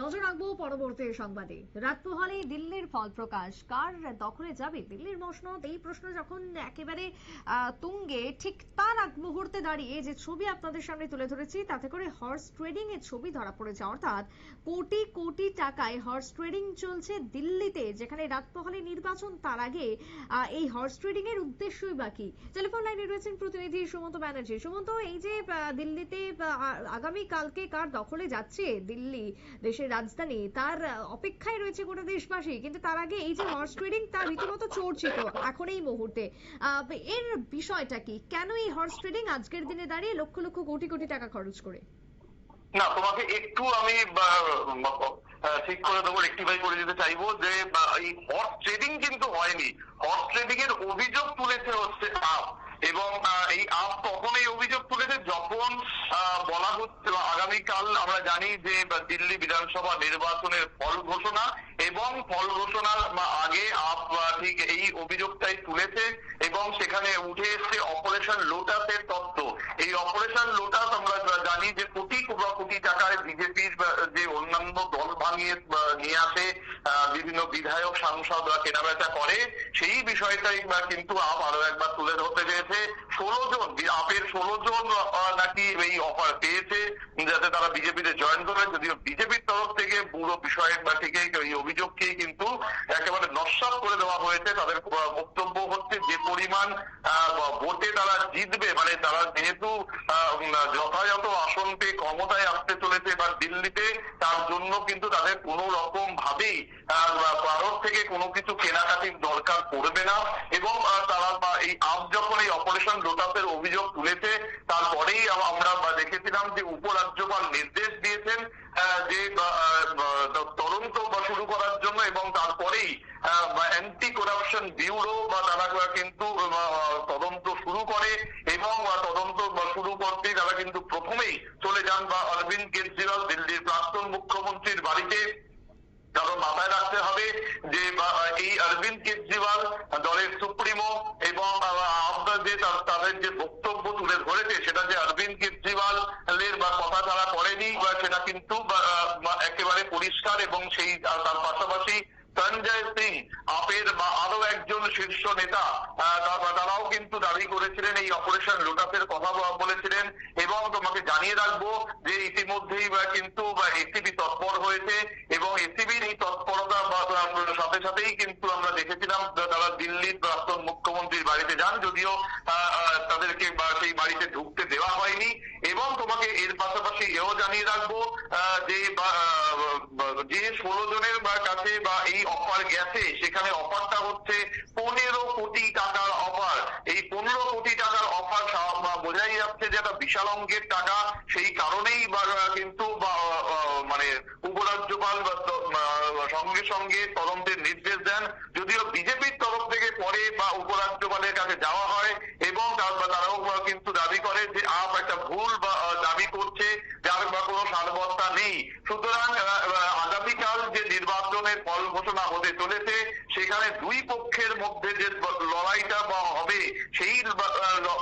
নজর রাখব পরবর্তী সংবাদে। রাত দিল্লির ফল প্রকাশ কার দখলে যাবে দিল্লির মসনদ এই প্রশ্ন যখন একেবারে তুঙ্গে, ঠিক তার আগ মুহূর্তে দাঁড়িয়ে যে ছবি আপনাদের সামনে তুলে ধরেছি, তাতে করে হর্স ট্রেডিং এর ছবি ধরা পড়েছে। অর্থাৎ কোটি কোটি টাকায় হর্স ট্রেডিং চলছে দিল্লিতে, যেখানে রাত নির্বাচন তার আগে এই হর্স ট্রেডিং এর উদ্দেশ্যই বাকি টেলিফোন লাইনে রয়েছেন প্রতিনিধি সুমন্ত ব্যানার্জি। সুমন্ত, এই যে দিল্লিতে আগামী কালকে কার দখলে যাচ্ছে দিল্লি? দেশের রাজধানী, তার অপেক্ষায় রয়েছে গোটা দেশবাসী, কিন্তু তার আগে এই যে হর্স ট্রেডিং তার রীতিমতো চর্চিত এখন এই মুহূর্তে। এর বিষয়টা কি? কেন এই হর্স ট্রেডিং আজকের দিনে দাঁড়িয়ে লক্ষ লক্ষ কোটি কোটি টাকা খরচ করে? না, তোমাকে একটু আমি ঠিক করে দেবো রেক্টিফাই করে দিতে চাইব যে এই হর্স ট্রেডিং কিন্তু হয়নি। হর্স ট্রেডিং এর অভিযোগ তুলেছে হচ্ছে আপ এবং এই আপ তখন এই অভিযোগ তুলেছে? যখন বলা হচ্ছে আগামীকাল আমরা জানি যে দিল্লি বিধানসভা নির্বাচনের ফল ঘোষণা এবং ফল ঘোষণার আগে আপ ঠিক এই অভিযোগটাই তুলেছে এবং সেখানে উঠে এসছে অপারেশন লোটাসের তত্ত্ব। এই অপারেশন লোটাস আমরা জানি যে কোটি কোটি টাকায় বিজেপির যে অন্যান্য দল ভাঙিয়ে নিয়ে আসে বিভিন্ন বিধায়ক, সাংসদ বা কেনাবেচা করে, সেই বিষয়টাই কিন্তু আপ আরও একবার তুলে ধরতে পেরেছে ষোলো জন আপের ষোলো জন নাকি এই অফার পেয়েছে, যাতে তারা বিজেপিতে জয়েন করে। যদিও বিজেপির তরফ থেকে পুরো বিষয়ের বা থেকে এই অভিযোগকেই কিন্তু একেবারে নস্বাত করে দেওয়া হয়েছে। তাদের বক্তব্য হচ্ছে যে পরিমাণ ভোটে তারা জিতবে। মানে তারা যেহেতু যথাযথ আসন পেয়ে ক্ষমতায় আসতে দিল্লিতে, তার জন্য কিন্তু তাদের কোনো রকম ভাবেই কারোর থেকে কোনো কিছু কেনাকাটির দরকার পড়বে না। এবং তারা এই আপ যখন এই অপারেশন লোটাসের অভিযোগ তুলেছে, তারপরেই আমরা দেখেছিলাম যে উপরাজ্যপাল নির্দেশ দিয়েছেন যে তদন্ত শুরু করার জন্য এবং তারপরেই অ্যান্টি করাপশন ব্যুরো বা তারা কিন্তু তদন্ত শুরু করে এবং তদন্ত শুরু করতেই তারা কিন্তু প্রথমেই চলে যান বা অরবিন্দ কেজরিওয়াল দিল্লির প্রাক্তন মুখ্যমন্ত্রীর বাড়িতে কারণ মাথায় রাখতে হবে যে এই অরবিন্দ কেজরিওয়াল দলের সুপ্রিমো এবং আপনার যে তাদের যে বক্তব্য তুলে ধরেছে, সেটা যে অরবিন্দ কেজরিওয়াল এর বা কথা তারা করেনি সেটা কিন্তু একেবারে পরিষ্কার এবং সেই তার পাশাপাশি সঞ্জয় সিং, আপের বা আরও একজন শীর্ষ নেতা তারাও কিন্তু দাবি করেছিলেন এই অপারেশন লোটাসের কথা বলেছিলেন এবং তোমাকে জানিয়ে রাখব যে ইতিমধ্যেই কিন্তু এসিবি তৎপর হয়েছে এবং এসিবির এই তৎপরতা সাথে সাথেই কিন্তু আমরা দেখেছিলাম তারা দিল্লির প্রাক্তন মুখ্যমন্ত্রীর বাড়িতে যান যদিও তাদেরকে সেই বাড়িতে ঢুকতে দেওয়া হয়নি এবং তোমাকে এর পাশাপাশি এও জানিয়ে রাখব যে ষোলো জনের কাছে বা এই অফার গেছে, সেখানে অফারটা হচ্ছে পনেরো কোটি টাকার অফার এই পনেরো কোটি টাকার অফার বোঝাই যাচ্ছে যে একটা বিশাল অঙ্কের টাকা, সেই কারণেই কিন্তু মানে উপরাজ্যপাল সঙ্গে সঙ্গে তদন্তের নির্দেশ দেন। যদিও বিজেপির তরফ থেকে পরে বা উপরাজ্যপালের কাছে যাওয়া হয় এবং তার- তারাও কিন্তু দাবি করে যে আপ একটা ভুল বা দাবি করছে যার বা কোনো সারবত্তা নেই সুতরাং আগামীকাল যে নির্বাচনের ফল ঘোষণা হতে চলেছে, সেখানে দুই পক্ষের মধ্যে যে লড়াইটা হবে, সেই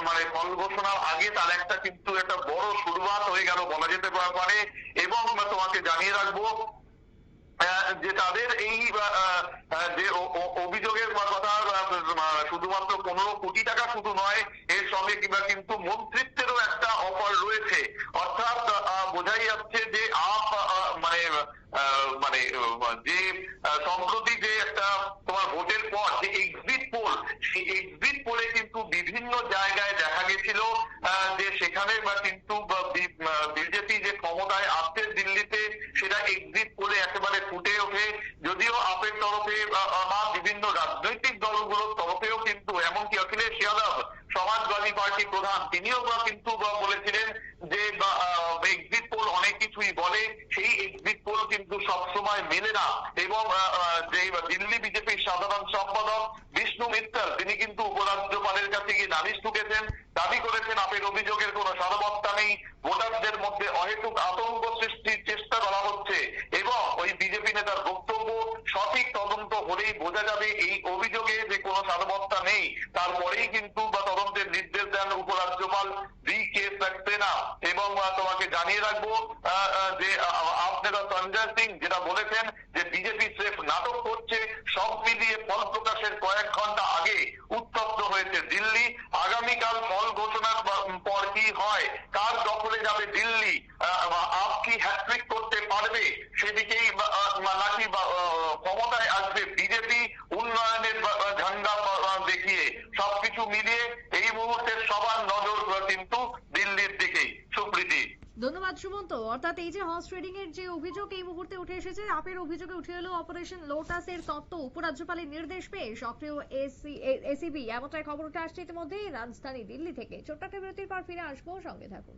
মানে ফল ঘোষণার আগে তার একটা কিন্তু একটা বড় শুরুয়াত হয়ে গেল বলা যেতে পারে। এবং তোমাকে জানিয়ে রাখব যে তাদের এই যে অভিযোগের কথা শুধুমাত্র পনেরো কোটি টাকা শুধু নয়, এর সঙ্গে কিংবা কিন্তু মন্ত্রিত্বেরও একটা অফার রয়েছে অর্থাৎ আহ, বোঝাই যাচ্ছে যে আপ আহ, মানে আহ, মানে আহ, যে আহ, সম্প্রতি যে একটা তোমার ভোটের পর যে এক্সিট পোল সেই এক্সিট পোলে কিন্তু বিভিন্ন জায়গায় দেখা গেছিল যে সেখানে বা কিন্তু বিজেপি যে ক্ষমতায় আসছে দিল্লিতে, সেটা এক্সিট পোলে একেবারে ফুটে ওঠে। যদিও আপের তরফে বা- বিভিন্ন রাজনৈতিক দলগুলোর তরফেও কিন্তু, এমনকি অখিলেশ যাদব, সমাজবাদী পার্টি প্রধান, তিনিও বা কিন্তু বলেছিলেন যে এক্সিট কিছুই বলে, সেই এক্সিট পোল কিন্তু সবসময় মেলে না। এবং যে দিল্লি বিজেপির সাধারণ সম্পাদক বিষ্ণু মিত্তাল, তিনি কিন্তু উপরাজ্যপালের কাছে গিয়ে নালিশ ঠুকেছেন, দাবি করেছেন আপের অভিযোগের কোনো সারবত্তা নেই, ভোটারদের মধ্যে অহেতুক আতঙ্ক সৃষ্টির চেষ্টা করা হচ্ছে, এবং ওই বিজেপি নেতার বক্তব্য সঠিক তদন্ত হলেই বোঝা যাবে এই অভিযোগে যে কোনো সারবত্তা নেই। তারপরেই কিন্তু বা তদন্তের নির্দেশ দেন উপরাজ্যপাল ভি থাকবে না। এবং তোমাকে জানিয়ে রাখব যে আপনারা সঞ্জয় সিং যেটা বলেছেন যে বিজেপি স্রেফ নাটক করছে, সব মিলিয়ে ফল প্রকাশের কয়েক ঘণ্টা আগে উত্তপ্ত হয়েছে দিল্লি। আগামীকাল ফল ঘোষণার পর কি হয়, কার দখলে যাবে দিল্লি আপ কি হ্যাট্রিক করতে পারবে? সেদিকেই নাকি ক্ষমতায় আসবে বিজেপি, উন্নয়নের আহ, সবকিছু মিলিয়ে এই মুহূর্তে সবার নজর কিন্তু দিল্লির দিকেই। সুপ্রীতি। ধন্যবাদ সুমন্ত। অর্থাৎ এই যে হর্স ট্রেডিং এর যে অভিযোগ এই মুহূর্তে উঠে এসেছে আপের অভিযোগে উঠে এলো অপারেশন লোটাস এর তত্ত্ব উপরাজ্যপালের নির্দেশ পেয়ে সক্রিয় এসিবি এমনটাই খবর উঠে আসছে ইতিমধ্যেই রাজধানী দিল্লি থেকে। ছোট্ট একটা বিরতির পর ফিরে আসব সঙ্গে থাকুন।